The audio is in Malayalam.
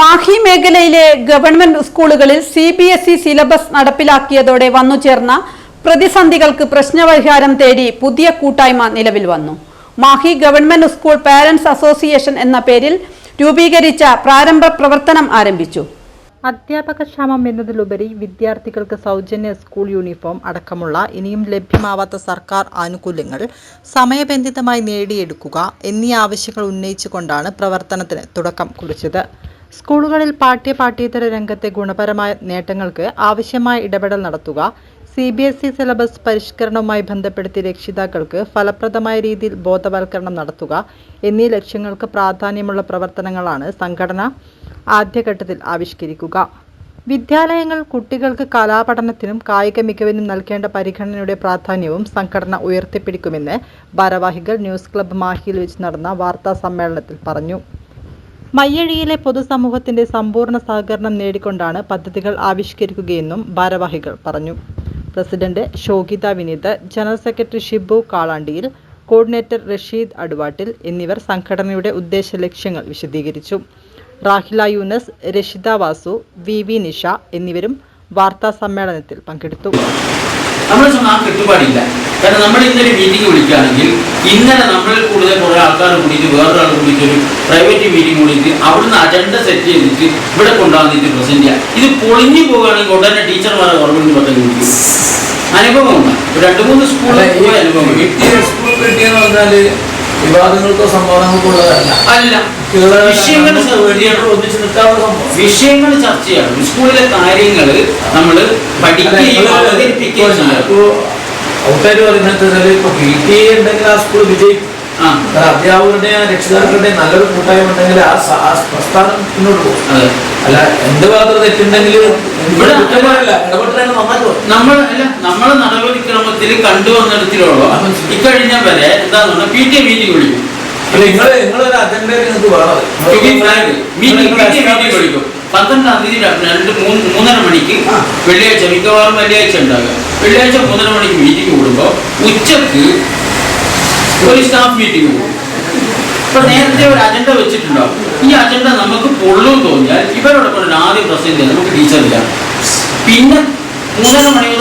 മാഹി മേഖലയിലെ ഗവൺമെന്റ് സ്കൂളുകളിൽ C B S E syllabus നടപ്പിലാക്കിയതോടെ വന്നുചേർന്ന പ്രതിസന്ധികൾക്ക് പ്രശ്നപരിഹാരം തേടി പുതിയ കൂട്ടായ്മ നിലവിൽ വന്നു. Mahe government school parents association എന്ന പേരിൽ രൂപീകരിച്ച പ്രാരംഭ പ്രവർത്തനം ആരംഭിച്ചു. അധ്യാപക ക്ഷാമം എന്നതിലുപരി വിദ്യാർത്ഥികൾക്ക് സൗജന്യ സ്കൂൾ യൂണിഫോം അടക്കമുള്ള ഇനിയും ലഭ്യമാവാത്ത സർക്കാർ ആനുകൂല്യങ്ങൾ സമയബന്ധിതമായി നേടിയെടുക്കുക എന്നീ ആവശ്യങ്ങൾ ഉന്നയിച്ചുകൊണ്ടാണ് പ്രവർത്തനത്തിന് തുടക്കം കുറിച്ചത്. സ്കൂളുകളിൽ പാഠ്യ പാഠ്യേതര രംഗത്തെ ഗുണപരമായ നേട്ടങ്ങൾക്ക് ആവശ്യമായ ഇടപെടൽ നടത്തുക C B S E syllabus പരിഷ്കരണവുമായി ബന്ധപ്പെടുത്തി രക്ഷിതാക്കൾക്ക് ഫലപ്രദമായ രീതിയിൽ ബോധവൽക്കരണം നടത്തുക എന്നീ ലക്ഷ്യങ്ങൾക്ക് പ്രാധാന്യമുള്ള പ്രവർത്തനങ്ങളാണ് സംഘടന ആദ്യഘട്ടത്തിൽ ആവിഷ്കരിക്കുക. വിദ്യാലയങ്ങൾ കുട്ടികൾക്ക് കലാപഠനത്തിനും കായിക മികവിനും നൽകേണ്ട പരിഗണനയുടെ പ്രാധാന്യവും സംഘടന ഉയർത്തിപ്പിടിക്കുമെന്ന് ഭാരവാഹികൾ ന്യൂസ് ക്ലബ്ബ് മാഹിയിൽ വെച്ച് നടന്ന വാർത്താ സമ്മേളനത്തിൽ പറഞ്ഞു. മയ്യഴിയിലെ പൊതുസമൂഹത്തിന്റെ സമ്പൂർണ സഹകരണം നേടിക്കൊണ്ടാണ് പദ്ധതികൾ ആവിഷ്കരിക്കുകയെന്നും ഭാരവാഹികൾ പറഞ്ഞു. President Shokitha Vineeth general secretary Shibu Kalandiyil coordinator Rasheed Aduvattil എന്നിവർ സംഘടനയുടെ ഉദ്ദേശ ലക്ഷ്യങ്ങൾ വിശദീകരിച്ചു. റാഹില യൂനസ് രഷിത വാസു വി വി നിഷ എന്നിവരും വാർത്താ സമ്മേളനത്തിൽ പങ്കെടുത്തു. നമ്മൾ സംബന്ധിച്ച് ആ കെട്ടുപാടില്ല. കാരണം നമ്മൾ ഇന്നലെ മീറ്റിംഗ് വിളിക്കുകയാണെങ്കിൽ ഇന്നലെ നമ്മളിൽ കൂടുതൽ കുറേ ആൾക്കാർ കൂടിയിട്ട് വേറൊരാൾ കൂടിയിട്ട് ഒരു പ്രൈവറ്റ് മീറ്റിംഗ് കൂടിയിട്ട് അവിടുന്ന് അജണ്ട സെറ്റ് ചെയ്തിട്ട് ഇവിടെ കൊണ്ടുവന്നിട്ട് പ്രസന്റ് ചെയ്യുക ഇത് പൊളിഞ്ഞു പോവുകയാണെങ്കിൽ ഉടനെ ടീച്ചർമാരെ ഗവൺമെന്റ് പട്ടം കൂടിക്കും അനുഭവം രണ്ടു മൂന്ന് സ്കൂളിൽ പോയ അനുഭവം സ്കൂൾ കിട്ടിയെന്ന് പറഞ്ഞാൽ വിവാദങ്ങൾക്കോ സംവാദങ്ങൾക്കോ ഉള്ളതല്ല. അല്ല. വിഷയങ്ങൾ ഒന്നിച്ച് നിർത്താവുന്ന വിഷയങ്ങൾ ചർച്ചയാണ് സ്കൂളിലെ കാര്യങ്ങൾ നമ്മൾ പഠിക്കുകയും അവതരിപ്പിക്കുകയും ഇപ്പോ ഔട്ടായിട്ട് പറയുന്നത് ഇപ്പൊ പി ടി എ ഉണ്ടെങ്കിൽ ആ സ്കൂൾ വിജയിക്കും. ആ. അത് അധ്യാപകരുടെയും രക്ഷിതാക്കളുടെയും നല്ലൊരു കൂട്ടായ്മ ഉണ്ടെങ്കിൽ ആ പ്രസ്ഥാനം മുന്നോട്ട് പോകും. അല്ല എന്ത് മാത്രം തെറ്റുണ്ടെങ്കിൽ ഇവിടെ കുറ്റമായില്ല നമ്മളെ നടപടിക്രമത്തിൽ ഇക്കഴിഞ്ഞ വരെ എന്താന്ന് പി ടി എ മീറ്റിംഗ് വിളിക്കും. പന്ത്രണ്ടാം തീയതി രണ്ട് മൂന്ന് മൂന്നര മണിക്ക് വെള്ളിയാഴ്ച മിക്കവാറും വെള്ളിയാഴ്ച ഉണ്ടാകുക വെള്ളിയാഴ്ച മൂന്നര മണിക്ക് മീറ്റിംഗ് കൂടുമ്പോൾ ഉച്ചയ്ക്ക് ഒരു സ്റ്റാഫ് മീറ്റിംഗ് കൂടും. ഇപ്പൊ നേരത്തെ ഒരു അജണ്ട വെച്ചിട്ടുണ്ടാവും. ഈ അജണ്ട നമുക്ക് പൊള്ളും തോന്നിയാൽ ഇവരോടൊപ്പം ആദ്യം പ്രസന്റ് നമുക്ക് ടീച്ചറില്ല പിന്നെ മൂന്നര മണി മുതൽ